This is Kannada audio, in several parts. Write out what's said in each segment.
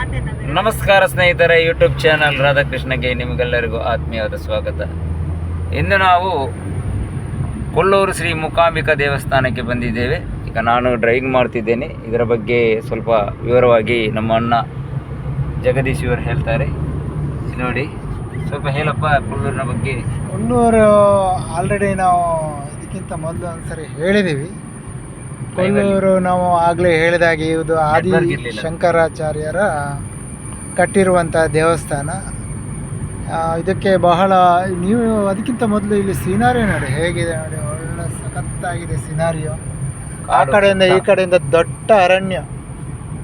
ನಮಸ್ಕಾರ ಸ್ನೇಹಿತರೆ ಯೂಟ್ಯೂಬ್ ಚಾನಲ್ ರಾಧಾಕೃಷ್ಣಗೆ ನಿಮಗೆಲ್ಲರಿಗೂ ಆತ್ಮೀಯವಾದ ಸ್ವಾಗತ. ಇಂದು ನಾವು ಕೊಲ್ಲೂರು ಶ್ರೀ ಮುಕಾಂಬಿಕಾ ದೇವಸ್ಥಾನಕ್ಕೆ ಬಂದಿದ್ದೇವೆ. ಈಗ ನಾನು ಡ್ರೈವಿಂಗ್ ಮಾಡ್ತಿದ್ದೇನೆ. ಇದರ ಬಗ್ಗೆ ಸ್ವಲ್ಪ ವಿವರವಾಗಿ ನಮ್ಮ ಅಣ್ಣ ಜಗದೀಶ್ ಇವರು ಹೇಳ್ತಾರೆ. ನೋಡಿ ಸ್ವಲ್ಪ ಹೇಳಪ್ಪ ಕೊಲ್ಲೂರಿನ ಬಗ್ಗೆ. ಕೊಲ್ಲೂರು ಆಲ್ರೆಡಿ ನಾವು ಇದಕ್ಕಿಂತ ಮೊದಲು ಒಂದ್ಸರಿ ಹೇಳಿದ್ದೀವಿ. ಕೊಲ್ಲೂರು ನಾವು ಆಗಲೇ ಹೇಳಿದಾಗೆ ಇದು ಆದಿ ಶಂಕರಾಚಾರ್ಯರ ಕಟ್ಟಿರುವಂಥ ದೇವಸ್ಥಾನ. ಇದಕ್ಕೆ ಬಹಳ ನೀವು ಅದಕ್ಕಿಂತ ಮೊದಲು ಇಲ್ಲಿ ಸಿನಾರಿಯೋ ನೋಡಿ ಹೇಗಿದೆ ನೋಡಿ ಒಳ್ಳೆ ಸಖತ್ತಾಗಿದೆ ಸಿನಾರಿಯೋ. ಆ ಕಡೆಯಿಂದ ಈ ಕಡೆಯಿಂದ ದೊಡ್ಡ ಅರಣ್ಯ.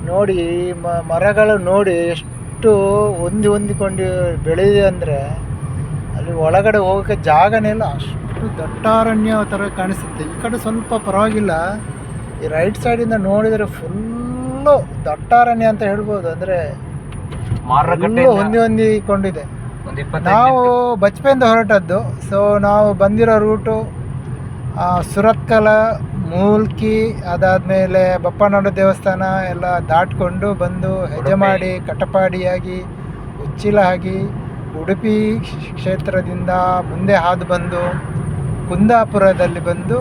ನೋಡಿ ಮ- ಮರಗಳು ನೋಡಿ ಎಷ್ಟು ಹೊಂದಿ ಹೊಂದಿಕೊಂಡು ಬೆಳೆದಿದೆ ಅಂದರೆ ಅಲ್ಲಿ ಒಳಗಡೆ ಹೋಗೋಕ್ಕೆ ಜಾಗನೇ ಇಲ್ಲ. ಅಷ್ಟು ದೊಡ್ಡ ಅರಣ್ಯ ಥರ ಕಾಣಿಸುತ್ತೆ. ಈ ಕಡೆ ಸ್ವಲ್ಪ ಪರವಾಗಿಲ್ಲ. ಈ ರೈಟ್ ಸೈಡಿಂದ ನೋಡಿದರೆ ಫುಲ್ಲು ದಟ್ಟಾರಣ್ಯ ಅಂತ ಹೇಳ್ಬೋದು. ಅಂದರೆ ಹೊಂದಿ ಹೊಂದಿಕೊಂಡಿದೆ ನಾವು ಬಚ್ಪೆಯಿಂದ ಹೊರಟದ್ದು. ಸೊ ನಾವು ಬಂದಿರೋ ರೂಟು ಸುರತ್ಕಲ ಮೂಲ್ಕಿ ಅದಾದಮೇಲೆ ಬಪ್ಪನಾಡು ದೇವಸ್ಥಾನ ಎಲ್ಲ ದಾಟ್ಕೊಂಡು ಬಂದು ಹೆಜಮಾಡಿ ಕಟಪಾಡಿಯಾಗಿ ಉಚ್ಚಿಲ ಆಗಿ ಉಡುಪಿ ಕ್ಷೇತ್ರದಿಂದ ಮುಂದೆ ಹಾದು ಬಂದು ಕುಂದಾಪುರದಲ್ಲಿ ಬಂದು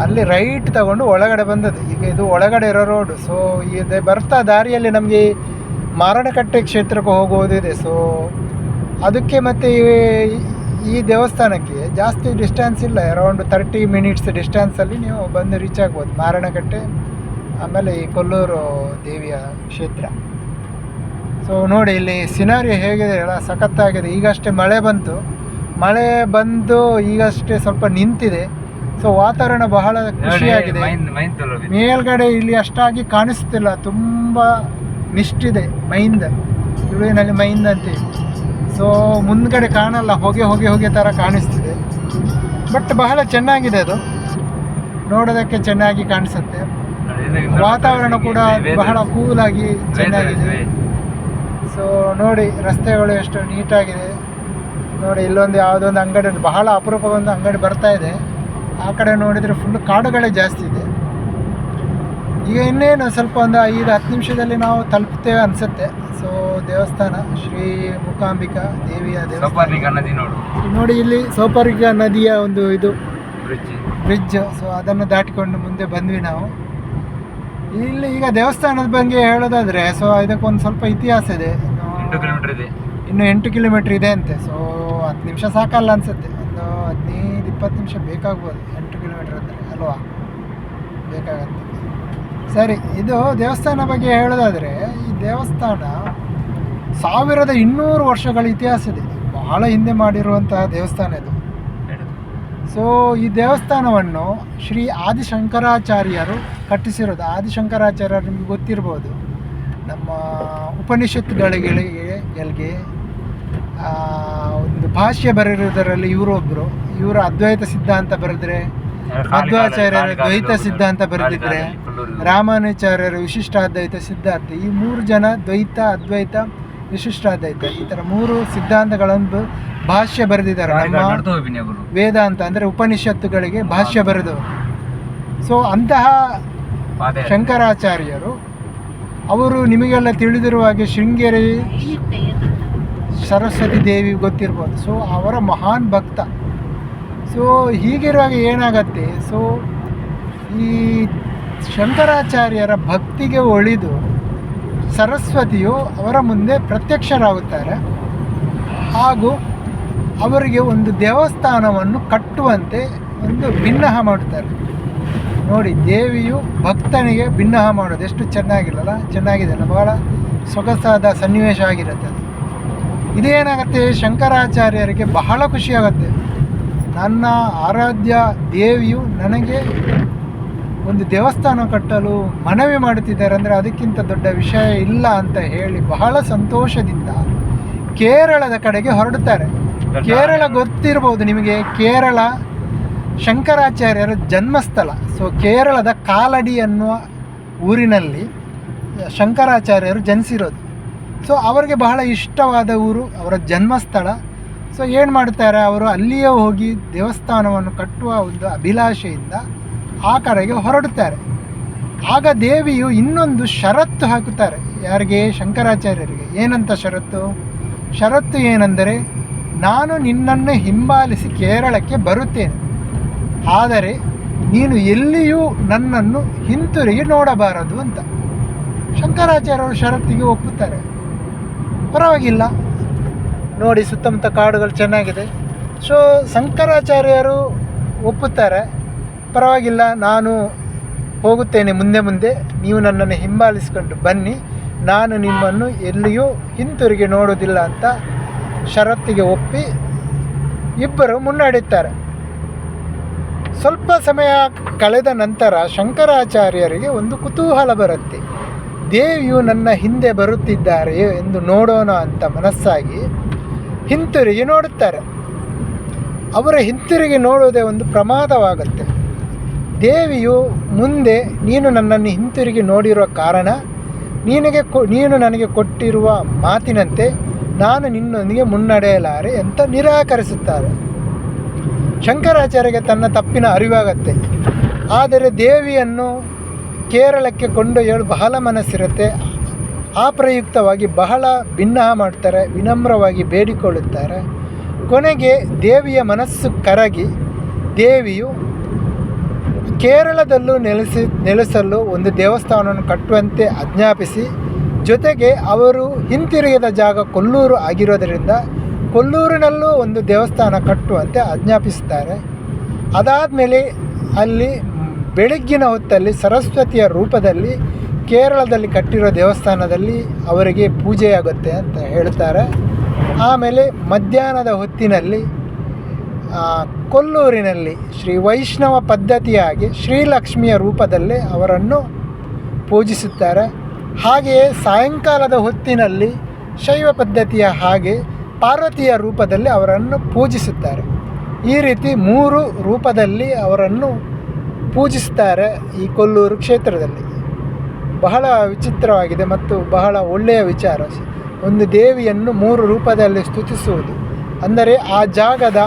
ಅಲ್ಲಿ ರೈಟ್ ತಗೊಂಡು ಒಳಗಡೆ ಬಂದದ್ದು. ಈಗ ಇದು ಒಳಗಡೆ ಇರೋ ರೋಡು ಸೊ ಇದೆ, ಬರ್ತಾ ದಾರಿಯಲ್ಲಿ ನಮಗೆ ಮಾರಣಕಟ್ಟೆ ಕ್ಷೇತ್ರಕ್ಕೆ ಹೋಗುವುದಿದೆ ಸೊ ಅದಕ್ಕೆ ಮತ್ತು ಈ- ದೇವಸ್ಥಾನಕ್ಕೆ ಜಾಸ್ತಿ ಡಿಸ್ಟೆನ್ಸ್ ಇಲ್ಲ. ಅರೌಂಡ್ ತರ್ಟಿ ಮಿನಿಟ್ಸ್ ಡಿಸ್ಟೆನ್ಸಲ್ಲಿ ನೀವು ಬಂದು ರೀಚ್ ಆಗ್ಬೋದು. ಮಾರಣಕಟ್ಟೆ, ಆಮೇಲೆ ಈ ಕೊಲ್ಲೂರು ದೇವಿಯ ಕ್ಷೇತ್ರ. ಸೊ ನೋಡಿ, ಇಲ್ಲಿ ಸಿನಾರಿ ಹೇಗಿದೆ ಅಲ್ಲ ಸಖತ್ತಾಗಿದೆ. ಈಗಷ್ಟೇ ಮಳೆ ಬಂತು. ಮಳೆ ಬಂದು ಈಗಷ್ಟೇ ಸ್ವಲ್ಪ ನಿಂತಿದೆ. ಸೊ ವಾತಾವರಣ ಬಹಳ ಖುಷಿಯಾಗಿದೆ. ಮೇಲ್ಗಡೆ ಇಲ್ಲಿ ಅಷ್ಟಾಗಿ ಕಾಣಿಸ್ತಿಲ್ಲ. ತುಂಬ ಮಿಸ್ಟ್ ಇದೆ ಮೈಂದ. ತುಳುವಿನಲ್ಲಿ ಮೈಂದ್ ಅಂತೀವಿ ಸೊ ಮುಂದ್ಗಡೆ ಕಾಣಲ್ಲ. ಹೊಗೆ ಹೊಗೆ ಹೊಗೆ ಥರ ಕಾಣಿಸ್ತಿದೆ. ಬಟ್ ಬಹಳ ಚೆನ್ನಾಗಿದೆ ಅದು. ನೋಡೋದಕ್ಕೆ ಚೆನ್ನಾಗಿ ಕಾಣಿಸುತ್ತೆ. ವಾತಾವರಣ ಕೂಡ ಬಹಳ ಕೂಲಾಗಿ ಆಗಿ ಚೆನ್ನಾಗಿದೆ. ಸೊ ನೋಡಿ ರಸ್ತೆಗಳು ಎಷ್ಟು ನೀಟಾಗಿದೆ. ನೋಡಿ ಇಲ್ಲೊಂದು ಯಾವುದೊಂದು ಅಂಗಡಿ ಬಹಳ ಬಹಳ ಒಂದು ಅಂಗಡಿ ಬರ್ತಾ ಇದೆ. ಆ ಕಡೆ ನೋಡಿದರೆ ಫುಲ್ ಕಾಡುಗಳೇ ಜಾಸ್ತಿ ಇದೆ. ಈಗ ಇನ್ನೇನು ಸ್ವಲ್ಪ ಒಂದು ಐದು ಹತ್ತು ನಿಮಿಷದಲ್ಲಿ ನಾವು ತಲುಪ್ತೇವೆ ಅನಿಸುತ್ತೆ. ಸೊ ದೇವಸ್ಥಾನ ಶ್ರೀ ಮೂಕಾಂಬಿಕಾ ದೇವಿಯ ದೇವಸ್ಥಾನ. ನದಿ ನೋಡು. ನೋಡಿ ಇಲ್ಲಿ ಸೋಪರಿಗ ನದಿಯ ಒಂದು ಇದು. ಬ್ರಿಡ್ಜ್ ಬ್ರಿಡ್ಜ್ ಸೊ ಅದನ್ನು ದಾಟಿಕೊಂಡು ಮುಂದೆ ಬಂದ್ವಿ ನಾವು. ಇಲ್ಲಿ ಈಗ ದೇವಸ್ಥಾನದ ಬಗ್ಗೆ ಹೇಳೋದಾದರೆ ಸೊ ಇದಕ್ಕೊಂದು ಸ್ವಲ್ಪ ಇತಿಹಾಸ ಇದೆ. ಎಂಟು ಕಿಲೋಮೀಟರ್ ಇದೆ. ಇನ್ನು ಎಂಟು ಕಿಲೋಮೀಟ್ರ್ ಇದೆ ಅಂತೆ. ಸೊ ಹತ್ತು ನಿಮಿಷ ಸಾಕಲ್ಲ ಅನ್ಸುತ್ತೆ. ಇಪ್ಪತ್ತು ನಿಮಿಷ ಬೇಕಾಗ್ಬೋದು, ಎಂಟು ಕಿಲೋಮೀಟ್ರ್ ಅಂದರೆ. ಅಲ್ವಾ? ಬೇಕಾಗತ್ತೆ. ಸರಿ, ಇದು ದೇವಸ್ಥಾನ ಬಗ್ಗೆ ಹೇಳೋದಾದರೆ, ಈ ದೇವಸ್ಥಾನ ಸಾವಿರದ ಇನ್ನೂರು ವರ್ಷಗಳ ಇತಿಹಾಸ ಇದೆ. ಬಹಳ ಹಿಂದೆ ಮಾಡಿರುವಂತಹ ದೇವಸ್ಥಾನ ಇದು. ಸೊ ಈ ದೇವಸ್ಥಾನವನ್ನು ಶ್ರೀ ಆದಿಶಂಕರಾಚಾರ್ಯರು ಕಟ್ಟಿಸಿರೋದು. ಆದಿಶಂಕರಾಚಾರ್ಯರು ನಿಮಗೆ ಗೊತ್ತಿರ್ಬೋದು. ನಮ್ಮ ಉಪನಿಷತ್ತುಗಳಿಗೆ ಎಲ್ಗೆ ಭಾಷ್ಯ ಬರೆದಿರೋದರಲ್ಲಿ ಇವರೊಬ್ಬರು ಇವರು ಅದ್ವೈತ ಸಿದ್ಧಾಂತ ಬರೆದ್ರೆ ಮಧ್ವಾಚಾರ್ಯರು ದ್ವೈತ ಸಿದ್ಧಾಂತ ಬರೆದಿದ್ರೆ ರಾಮಾನುಚಾರ್ಯರು ವಿಶಿಷ್ಟಾದ್ವೈತ ಸಿದ್ಧಾಂತ. ಈ ಮೂರು ಜನ ದ್ವೈತ ಅದ್ವೈತ ವಿಶಿಷ್ಟಾದ್ವೈತ ಈ ಥರ ಮೂರು ಸಿದ್ಧಾಂತಗಳನ್ನು ಭಾಷ್ಯ ಬರೆದಿದ್ದಾರೆ. ನಮ್ಮ ವೇದಾಂತ ಅಂದರೆ ಉಪನಿಷತ್ತುಗಳಿಗೆ ಭಾಷ್ಯ ಬರೆದವರು ಸೊ ಅಂತಹ ಶಂಕರಾಚಾರ್ಯರು ಅವರು ನಿಮಗೆಲ್ಲ ತಿಳಿದಿರುವ ಹಾಗೆ ಶೃಂಗೇರಿ ಸರಸ್ವತಿ ದೇವಿ ಗೊತ್ತಿರ್ಬೋದು. ಸೊ ಅವರ ಮಹಾನ್ ಭಕ್ತ. ಸೊ ಹೀಗಿರುವಾಗ ಏನಾಗತ್ತೆ? ಸೊ ಈ ಶಂಕರಾಚಾರ್ಯರ ಭಕ್ತಿಗೆ ಒಳಿದು ಸರಸ್ವತಿಯು ಅವರ ಮುಂದೆ ಪ್ರತ್ಯಕ್ಷರಾಗುತ್ತಾರೆ. ಹಾಗೂ ಅವರಿಗೆ ಒಂದು ದೇವಸ್ಥಾನವನ್ನು ಕಟ್ಟುವಂತೆ ಒಂದು ಭಿನ್ನಹ ಮಾಡುತ್ತಾರೆ. ನೋಡಿ, ದೇವಿಯು ಭಕ್ತನಿಗೆ ಭಿನ್ನಹ ಮಾಡೋದು. ಎಷ್ಟು ಚೆನ್ನಾಗಿರಲ್ಲ ಚೆನ್ನಾಗಿದೆಯಲ್ಲ? ಬಹಳ ಸೊಗಸಾದ ಸನ್ನಿವೇಶ ಆಗಿರುತ್ತೆ ಅದು. ಇದೇನಾಗುತ್ತೆ? ಶಂಕರಾಚಾರ್ಯರಿಗೆ ಬಹಳ ಖುಷಿಯಾಗತ್ತೆ. ನನ್ನ ಆರಾಧ್ಯ ದೇವಿಯು ನನಗೆ ಒಂದು ದೇವಸ್ಥಾನ ಕಟ್ಟಲು ಮನವಿ ಮಾಡುತ್ತಿದ್ದಾರೆ ಅಂದರೆ ಅದಕ್ಕಿಂತ ದೊಡ್ಡ ವಿಷಯ ಇಲ್ಲ ಅಂತ ಹೇಳಿ ಬಹಳ ಸಂತೋಷದಿಂದ ಕೇರಳದ ಕಡೆಗೆ ಹೊರಡುತ್ತಾರೆ. ಕೇರಳ ಗೊತ್ತಿರಬಹುದು ನಿಮಗೆ. ಕೇರಳ ಶಂಕರಾಚಾರ್ಯರ ಜನ್ಮಸ್ಥಳ. ಸೊ ಕೇರಳದ ಕಾಲಡಿ ಅನ್ನುವ ಊರಿನಲ್ಲಿ ಶಂಕರಾಚಾರ್ಯರು ಜನಿಸಿರೋದು. ಸೊ ಅವರಿಗೆ ಬಹಳ ಇಷ್ಟವಾದ ಊರು, ಅವರ ಜನ್ಮಸ್ಥಳ. ಸೊ ಏನು ಮಾಡ್ತಾರೆ ಅವರು? ಅಲ್ಲಿಯೇ ಹೋಗಿ ದೇವಸ್ಥಾನವನ್ನು ಕಟ್ಟುವ ಒಂದು ಅಭಿಲಾಷೆಯಿಂದ ಆ ಕರೆಗೆ ಹೊರಡುತ್ತಾರೆ. ಆಗ ದೇವಿಯು ಇನ್ನೊಂದು ಷರತ್ತು ಹಾಕುತ್ತಾರೆ. ಯಾರಿಗೆ? ಶಂಕರಾಚಾರ್ಯರಿಗೆ. ಏನಂತ ಷರತ್ತು? ಷರತ್ತು ಏನೆಂದರೆ, ನಾನು ನಿನ್ನನ್ನು ಹಿಂಬಾಲಿಸಿ ಕೇರಳಕ್ಕೆ ಬರುತ್ತೇನೆ. ಆದರೆ, ನೀನು ಎಲ್ಲಿಯೂ ನನ್ನನ್ನು ಹಿಂತಿರುಗಿ ನೋಡಬಾರದು ಅಂತ. ಶಂಕರಾಚಾರ್ಯರು ಷರತ್ತಿಗೆ ಒಪ್ಪುತ್ತಾರೆ. ಪರವಾಗಿಲ್ಲ. ನೋಡಿ ಸುತ್ತಮುತ್ತ ಕಾಡುಗಳು ಚೆನ್ನಾಗಿದೆ. ಸೊ ಶಂಕರಾಚಾರ್ಯರು ಒಪ್ಪುತ್ತಾರೆ. ಪರವಾಗಿಲ್ಲ, ನಾನು ಹೋಗುತ್ತೇನೆ ಮುಂದೆ ಮುಂದೆ. ನೀವು ನನ್ನನ್ನು ಹಿಂಬಾಲಿಸಿಕೊಂಡು ಬನ್ನಿ. ನಾನು ನಿಮ್ಮನ್ನು ಎಲ್ಲಿಯೂ ಹಿಂತಿರುಗಿ ನೋಡೋದಿಲ್ಲ ಅಂತ ಷರತ್ತಿಗೆ ಒಪ್ಪಿ ಇಬ್ಬರು ಮುನ್ನಡೆಯುತ್ತಾರೆ. ಸ್ವಲ್ಪ ಸಮಯ ಕಳೆದ ನಂತರ ಶಂಕರಾಚಾರ್ಯರಿಗೆ ಒಂದು ಕುತೂಹಲ ಬರುತ್ತೆ. ದೇವಿಯು ನನ್ನ ಹಿಂದೆ ಬರುತ್ತಿದ್ದಾರೆ ಎಂದು ನೋಡೋಣ ಅಂತ ಮನಸ್ಸಾಗಿ ಹಿಂತಿರುಗಿ ನೋಡುತ್ತಾರೆ. ಅವರ ಹಿಂತಿರುಗಿ ನೋಡುವುದೇ ಒಂದು ಪ್ರಮಾದವಾಗುತ್ತೆ. ದೇವಿಯು ಮುಂದೆ, ನೀನು ನನ್ನನ್ನು ಹಿಂತಿರುಗಿ ನೋಡಿರುವ ಕಾರಣ ನಿನಗೆ ಕೊ, ನೀನು ನನಗೆ ಕೊಟ್ಟಿರುವ ಮಾತಿನಂತೆ ನಾನು ನಿನ್ನೊಂದಿಗೆ ಮುನ್ನಡೆಯಲಾರೆ ಅಂತ ನಿರಾಕರಿಸುತ್ತಾರೆ. ಶಂಕರಾಚಾರ್ಯಗೆ ತನ್ನ ತಪ್ಪಿನ ಅರಿವಾಗತ್ತೆ. ಆದರೆ ದೇವಿಯನ್ನು ಕೇರಳಕ್ಕೆ ಕೊಂಡೊಯ್ಯಲು ಬಹಳ ಮನಸ್ಸಿರುತ್ತೆ. ಆ ಪ್ರಯುಕ್ತವಾಗಿ ಬಹಳ ಭಿನ್ನ ಮಾಡ್ತಾರೆ, ವಿನಮ್ರವಾಗಿ ಬೇಡಿಕೊಳ್ಳುತ್ತಾರೆ. ಕೊನೆಗೆ ದೇವಿಯ ಮನಸ್ಸು ಕರಗಿ, ದೇವಿಯು ಕೇರಳದಲ್ಲೂ ನೆಲೆಸಿ, ನೆಲೆಸಲು ಒಂದು ದೇವಸ್ಥಾನವನ್ನು ಕಟ್ಟುವಂತೆ ಆಜ್ಞಾಪಿಸಿ, ಜೊತೆಗೆ ಅವರು ಹಿಂತಿರುಗಿದ ಜಾಗ ಕೊಲ್ಲೂರು ಆಗಿರೋದರಿಂದ ಕೊಲ್ಲೂರಿನಲ್ಲೂ ಒಂದು ದೇವಸ್ಥಾನ ಕಟ್ಟುವಂತೆ ಆಜ್ಞಾಪಿಸುತ್ತಾರೆ. ಅದಾದಮೇಲೆ ಅಲ್ಲಿ ಬೆಳಗ್ಗಿನ ಹೊತ್ತಲ್ಲಿ ಸರಸ್ವತಿಯ ರೂಪದಲ್ಲಿ ಕೇರಳದಲ್ಲಿ ಕಟ್ಟಿರೋ ದೇವಸ್ಥಾನದಲ್ಲಿ ಅವರಿಗೆ ಪೂಜೆಯಾಗುತ್ತೆ ಅಂತ ಹೇಳ್ತಾರೆ. ಆಮೇಲೆ ಮಧ್ಯಾಹ್ನದ ಹೊತ್ತಿನಲ್ಲಿ ಕೊಲ್ಲೂರಿನಲ್ಲಿ ಶ್ರೀ ವೈಷ್ಣವ ಪದ್ಧತಿಯಾಗಿ ಶ್ರೀಲಕ್ಷ್ಮಿಯ ರೂಪದಲ್ಲಿ ಅವರನ್ನು ಪೂಜಿಸುತ್ತಾರೆ. ಹಾಗೆಯೇ ಸಾಯಂಕಾಲದ ಹೊತ್ತಿನಲ್ಲಿ ಶೈವ ಪದ್ಧತಿಯ ಹಾಗೆ ಪಾರ್ವತಿಯ ರೂಪದಲ್ಲಿ ಅವರನ್ನು ಪೂಜಿಸುತ್ತಾರೆ. ಈ ರೀತಿ ಮೂರು ರೂಪದಲ್ಲಿ ಅವರನ್ನು ಪೂಜಿಸ್ತಾರೆ ಈ ಕೊಲ್ಲೂರು ಕ್ಷೇತ್ರದಲ್ಲಿ. ಬಹಳ ವಿಚಿತ್ರವಾಗಿದೆ ಮತ್ತು ಬಹಳ ಒಳ್ಳೆಯ ವಿಚಾರ. ಒಂದು ದೇವಿಯನ್ನು ಮೂರು ರೂಪದಲ್ಲಿ ಸ್ತುತಿಸುವುದು. ಅಂದರೆ ಆ ಜಾಗದ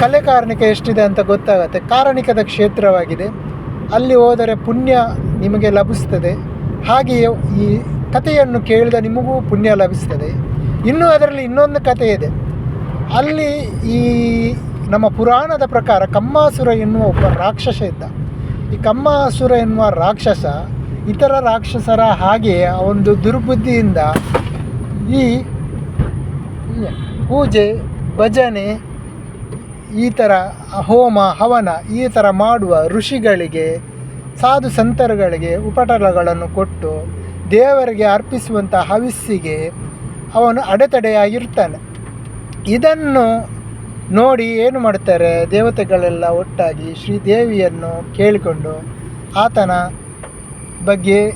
ಕಲೆ ಕಾರಣಿಕ ಎಷ್ಟಿದೆ ಅಂತ ಗೊತ್ತಾಗುತ್ತೆ. ಕಾರಣಿಕದ ಕ್ಷೇತ್ರವಾಗಿದೆ. ಅಲ್ಲಿ ಹೋದರೆ ಪುಣ್ಯ ನಿಮಗೆ ಲಭಿಸ್ತದೆ. ಹಾಗೆಯೇ ಈ ಕಥೆಯನ್ನು ಕೇಳಿದ ನಿಮಗೂ ಪುಣ್ಯ ಲಭಿಸ್ತದೆ. ಇನ್ನೂ ಅದರಲ್ಲಿ ಇನ್ನೊಂದು ಕಥೆ ಇದೆ ಅಲ್ಲಿ ಈ ನಮ್ಮ ಪುರಾಣದ ಪ್ರಕಾರ ಕಮ್ಮಾಸುರ ಎನ್ನುವ ಒಬ್ಬ ರಾಕ್ಷಸ ಇದ್ದ. ಈ ಕಮ್ಮಾಸುರ ಎನ್ನುವ ರಾಕ್ಷಸ ಇತರ ರಾಕ್ಷಸರ ಹಾಗೆ ಒಂದು ದುರ್ಬುದ್ಧಿಯಿಂದ ಈ ಪೂಜೆ, ಭಜನೆ, ಈ ಥರ ಹೋಮ, ಹವನ, ಈ ಥರ ಮಾಡುವ ಋಷಿಗಳಿಗೆ, ಸಾಧು ಸಂತರುಗಳಿಗೆ ಉಪಟಲಗಳನ್ನು ಕೊಟ್ಟು ದೇವರಿಗೆ ಅರ್ಪಿಸುವಂಥ ಹವಿಸ್ಸಿಗೆ ಅವನು ಅಡೆತಡೆಯಾಗಿರ್ತಾನೆ. ಇದನ್ನು ನೋಡಿ ಏನು ಮಾಡ್ತಾರೆ ದೇವತೆಗಳೆಲ್ಲ ಒಟ್ಟಾಗಿ ಶ್ರೀದೇವಿಯನ್ನು ಕೇಳಿಕೊಂಡು ಆತನ ಬಗ್ಗೆ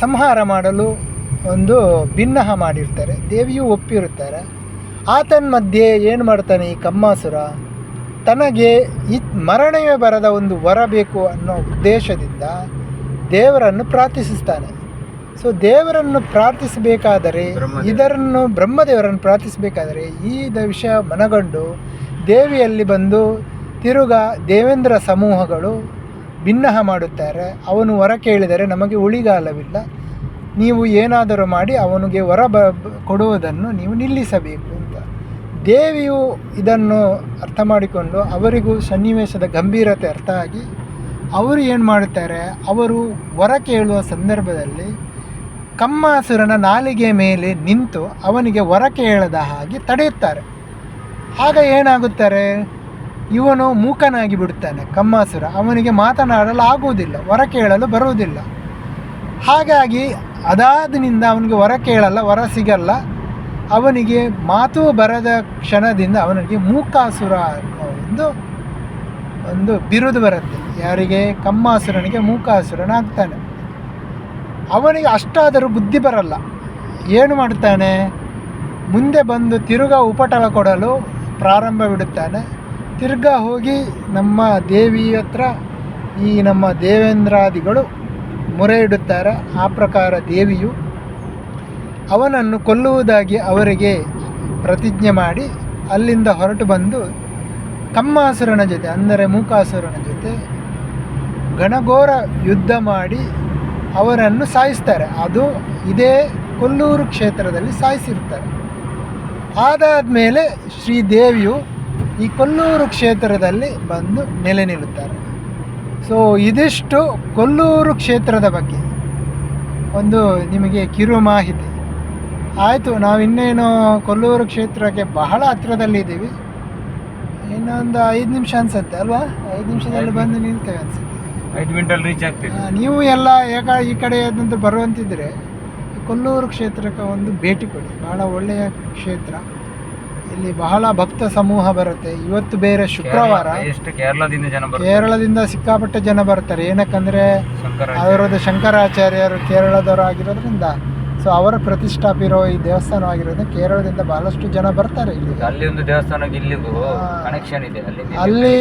ಸಂಹಾರ ಮಾಡಲು ಒಂದು ಭಿನ್ನಹ ಮಾಡಿರ್ತಾರೆ. ದೇವಿಯು ಒಪ್ಪಿರುತ್ತಾರೆ. ಆತನ ಮಧ್ಯೆ ಏನು ಮಾಡ್ತಾನೆ ಈ ಕಮ್ಮಾಸುರ? ತನಗೆ ಈ ಮರಣವೇ ಬರದ ಒಂದು ವರ ಬೇಕು ಅನ್ನೋ ಉದ್ದೇಶದಿಂದ ದೇವರನ್ನು ಪ್ರಾರ್ಥಿಸುತ್ತಾನೆ. ಸೊ ದೇವರನ್ನು ಪ್ರಾರ್ಥಿಸಬೇಕಾದರೆ. ಇದರನ್ನು ಬ್ರಹ್ಮದೇವರನ್ನು ಪ್ರಾರ್ಥಿಸಬೇಕಾದರೆ ಈ ದ ವಿಷಯ ಮನಗಂಡು ದೇವಿಯಲ್ಲಿ ಬಂದು ತಿರುಗ ದೇವೇಂದ್ರ ಸಮೂಹಗಳು ಭಿನ್ನಹ ಮಾಡುತ್ತಾರೆ. ಅವನು ವರ ಕೇಳಿದರೆ ನಮಗೆ ಉಳಿಗಾಲವಿಲ್ಲ. ನೀವು ಏನಾದರೂ ಮಾಡಿ ಅವನಿಗೆ ವರ ಬ, ಕೊಡುವುದನ್ನು ನೀವು ನಿಲ್ಲಿಸಬೇಕು ಅಂತ. ದೇವಿಯು ಇದನ್ನು ಅರ್ಥ ಮಾಡಿಕೊಂಡು ಅವರಿಗೂ ಸನ್ನಿವೇಶದ ಗಂಭೀರತೆ ಅರ್ಥ ಆಗಿ ಅವರು ಏನು ಮಾಡುತ್ತಾರೆ? ಅವರು ವರ ಕೇಳುವ ಸಂದರ್ಭದಲ್ಲಿ ಕಮ್ಮಾಸುರನ ನಾಲಿಗೆ ಮೇಲೆ ನಿಂತು ಅವನಿಗೆ ವರ ಕೇಳದ ಹಾಗೆ ತಡೆಯುತ್ತಾರೆ. ಆಗ ಏನಾಗುತ್ತಾರೆ? ಇವನು ಮೂಕನಾಗಿ ಬಿಡುತ್ತಾನೆ, ಕಮ್ಮಾಸುರ. ಅವನಿಗೆ ಮಾತನಾಡಲು ಆಗುವುದಿಲ್ಲ, ವರ ಕೇಳಲು ಬರುವುದಿಲ್ಲ. ಹಾಗಾಗಿ ಅದಾದಿನಿಂದ ಅವನಿಗೆ ವರ ಕೇಳಲ್ಲ, ವರ ಸಿಗಲ್ಲ. ಅವನಿಗೆ ಮಾತು ಬರದ ಕ್ಷಣದಿಂದ ಅವನಿಗೆ ಮೂಕಾಸುರ ಒಂದು ಒಂದು ಬಿರುದು ಬರುತ್ತೆ. ಯಾರಿಗೆ? ಕಮ್ಮಾಸುರನಿಗೆ ಮೂಕಾಸುರನಾಗ್ತಾನೆ. ಅವನಿಗೆ ಅಷ್ಟಾದರೂ ಬುದ್ಧಿ ಬರಲ್ಲ. ಏನು ಮಾಡ್ತಾನೆ? ಮುಂದೆ ಬಂದು ತಿರುಗ ಉಪಟಳ ಕೊಡಲು ಪ್ರಾರಂಭ ಬಿಡುತ್ತಾನೆ. ತಿರ್ಗಾ ಹೋಗಿ ನಮ್ಮ ದೇವಿ ಹತ್ರ ಈ ನಮ್ಮ ದೇವೇಂದ್ರಾದಿಗಳು ಮೊರೆ ಇಡುತ್ತಾರೆ. ಆ ಪ್ರಕಾರ ದೇವಿಯು ಅವನನ್ನು ಕೊಲ್ಲುವುದಾಗಿ ಅವರಿಗೆ ಪ್ರತಿಜ್ಞೆ ಮಾಡಿ ಅಲ್ಲಿಂದ ಹೊರಟು ಬಂದು ಕಮ್ಮಾಸುರನ ಜೊತೆ, ಅಂದರೆ ಮೂಕಾಸುರನ ಜೊತೆ ಘನಘೋರ ಯುದ್ಧ ಮಾಡಿ ಅವರನ್ನು ಸಾಯಿಸ್ತಾರೆ. ಅದು ಇದೇ ಕೊಲ್ಲೂರು ಕ್ಷೇತ್ರದಲ್ಲಿ ಸಾಯಿಸಿರ್ತಾರೆ ಅದಾದಮೇಲೆ ಶ್ರೀದೇವಿಯು ಈ ಕೊಲ್ಲೂರು ಕ್ಷೇತ್ರದಲ್ಲಿ ಬಂದು ನೆಲೆ ನಿಲ್ಲುತ್ತಾರೆ. ಸೊ ಇದಿಷ್ಟು ಕೊಲ್ಲೂರು ಕ್ಷೇತ್ರದ ಬಗ್ಗೆ. ಒಂದು ನಿಮಗೆ ಕಿರು ಮಾಹಿತಿ. ಆಯಿತು ನಾವು ಇನ್ನೇನು ಕೊಲ್ಲೂರು ಕ್ಷೇತ್ರಕ್ಕೆ ಬಹಳ ಹತ್ರದಲ್ಲಿದ್ದೀವಿ. ಇನ್ನೊಂದು ಐದು ನಿಮಿಷ ಅನಿಸುತ್ತೆ ಅಲ್ವಾ? ಐದು ನಿಮಿಷದಲ್ಲಿ ಬಂದು ನಿಲ್ತೇವೆ ಅನಿಸುತ್ತೆ. ಐದು ಮಿನಿಟಲ್ಲಿ ರೀಚ್ ಆಗ್ತೀವಿ. ನೀವು ಎಲ್ಲ ಯಾಕ ಈ ಕಡೆ ಬರುವಂತಿದ್ರೆ ಕೊಲ್ಲೂರು ಕ್ಷೇತ್ರಕ್ಕೆ ಒಂದು ಭೇಟಿ ಕೊಡಿ. ಬಹಳ ಒಳ್ಳೆಯ ಕ್ಷೇತ್ರ. ಇಲ್ಲಿ ಬಹಳ ಭಕ್ತ ಸಮೂಹ ಬರುತ್ತೆ. ಇವತ್ತು ಬೇರೆ ಶುಕ್ರವಾರ ಎಷ್ಟು ಕೇರಳದಿಂದ ಜನ ಕೇರಳದಿಂದ ಸಿಕ್ಕಾಪಟ್ಟೆ ಜನ ಬರ್ತಾರೆ ಏನಕ್ಕಂದ್ರೆ ಅವರದ್ದು ಶಂಕರಾಚಾರ್ಯರು ಕೇರಳದವರು ಆಗಿರೋದ್ರಿಂದ ಸೊ ಅವರ ಪ್ರತಿಷ್ಠಾಪಿರೋ ಈ ದೇವಸ್ಥಾನ ಆಗಿರೋದ್ರಿಂದ ಕೇರಳದಿಂದ ಬಹಳಷ್ಟು ಜನ ಬರ್ತಾರೆ ಇಲ್ಲಿ. ಅಲ್ಲಿ ಒಂದು ದೇವಸ್ಥಾನಕ್ಕೆ ಇಲ್ಲಿಗೂ ಕನೆಕ್ಷನ್ ಇದೆ. ಅಲ್ಲಿ ಅಲ್ಲಿ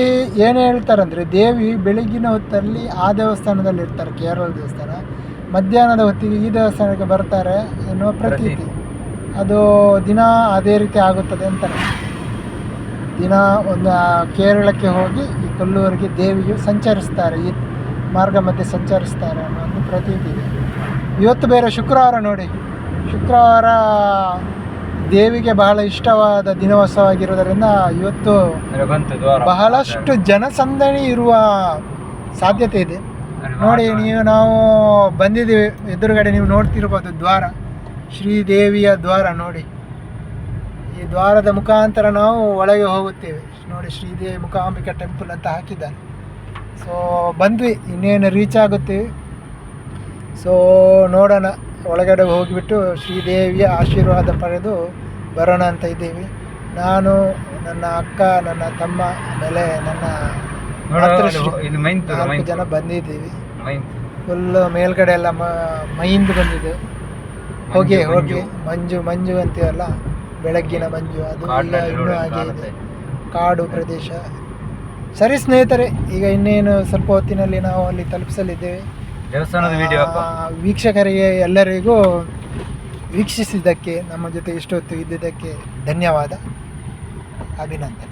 ಏನು ಹೇಳ್ತಾರಂದ್ರೆ ದೇವಿ ಬೆಳಗಿನ ಹೊತ್ತಲ್ಲಿ ಆ ದೇವಸ್ಥಾನದಲ್ಲಿ ಇರ್ತಾರೆ ಕೇರಳ ದೇವಸ್ಥಾನ. ಮಧ್ಯಾಹ್ನದ ಹೊತ್ತಿಗೆ ಈ ದೇವಸ್ಥಾನಕ್ಕೆ ಬರ್ತಾರೆ ಎನ್ನುವ ಪ್ರತೀತಿ. ಅದು ದಿನ ಅದೇ ರೀತಿ ಆಗುತ್ತದೆ ಅಂತಾರೆ. ದಿನ ಒಂದು ಕೇರಳಕ್ಕೆ ಹೋಗಿ ಈ ಕೊಲ್ಲೂರಿಗೆ ದೇವಿಯು ಸಂಚರಿಸ್ತಾರೆ ಈ ಮಾರ್ಗ ಮಧ್ಯೆ ಸಂಚರಿಸ್ತಾರೆ ಅನ್ನೋ ಒಂದು ಪ್ರತೀತಿ ಇದೆ. ಇವತ್ತು ಬೇರೆ ಶುಕ್ರವಾರ ನೋಡಿ. ಶುಕ್ರವಾರ ದೇವಿಗೆ ಬಹಳ ಇಷ್ಟವಾದ ದಿನೋತ್ಸವ ಇವತ್ತು ಬಹಳಷ್ಟು ಜನಸಂದಣಿ ಇರುವ ಸಾಧ್ಯತೆ ಇದೆ. ನೋಡಿ ನೀವು ನಾವು ಬಂದಿದ್ದೀವಿ. ಎದುರುಗಡೆ ನೀವು ನೋಡ್ತಿರ್ಬೋದು ದ್ವಾರ. ಶ್ರೀದೇವಿಯ ದ್ವಾರ ನೋಡಿ. ಈ ದ್ವಾರದ ಮುಖಾಂತರ ನಾವು ಒಳಗೆ ಹೋಗುತ್ತೇವೆ. ನೋಡಿ ಶ್ರೀದೇವಿ ಮುಖಾಂಬಿಕಾ ಟೆಂಪಲ್ ಅಂತ ಹಾಕಿದ್ದಾರೆ. ಸೊ ಬಂದ್ವಿ. ಇನ್ನೇನು ರೀಚ್ ಆಗುತ್ತೀವಿ ಸೊ ನೋಡೋಣ. ಒಳಗಡೆ ಹೋಗಿಬಿಟ್ಟು ಶ್ರೀದೇವಿಯ ಆಶೀರ್ವಾದ ಪಡೆದು ಬರೋಣ ಅಂತ ಇದ್ದೀವಿ. ನಾನು ನನ್ನ ಅಕ್ಕ ನನ್ನ ತಮ್ಮ ಆಮೇಲೆ ನನ್ನ ನಾಲ್ಕು ಜನ ಬಂದಿದ್ದೀವಿ. ಫುಲ್ ಮೇಲ್ಗಡೆ ಎಲ್ಲ ಮ ಮೈಂದು ಬಂದಿದೆ. ಹೋಗಿ ಹೋಗಿ. ಮಂಜು. ಮಂಜು ಅಂತೀವಲ್ಲ? ಬೆಳಗ್ಗಿನ ಮಂಜು. ಅದು ಎಲ್ಲ ಇನ್ನೂ ಹಾಗೆ. ಇದೆ ಕಾಡು ಪ್ರದೇಶ. ಸರಿ ಸ್ನೇಹಿತರೆ ಈಗ ಇನ್ನೇನು ಸ್ವಲ್ಪ ಹೊತ್ತಿನಲ್ಲಿ ನಾವು ಅಲ್ಲಿ ತಲುಪಿಸಲಿದ್ದೇವೆ. ವೀಕ್ಷಕರಿಗೆ ಎಲ್ಲರಿಗೂ ವೀಕ್ಷಿಸಿದ್ದಕ್ಕೆ ನಮ್ಮ ಜೊತೆ ಇಷ್ಟೊತ್ತು ಇದ್ದಿದ್ದಕ್ಕೆ ಧನ್ಯವಾದ. ಅಭಿನಂದನೆ.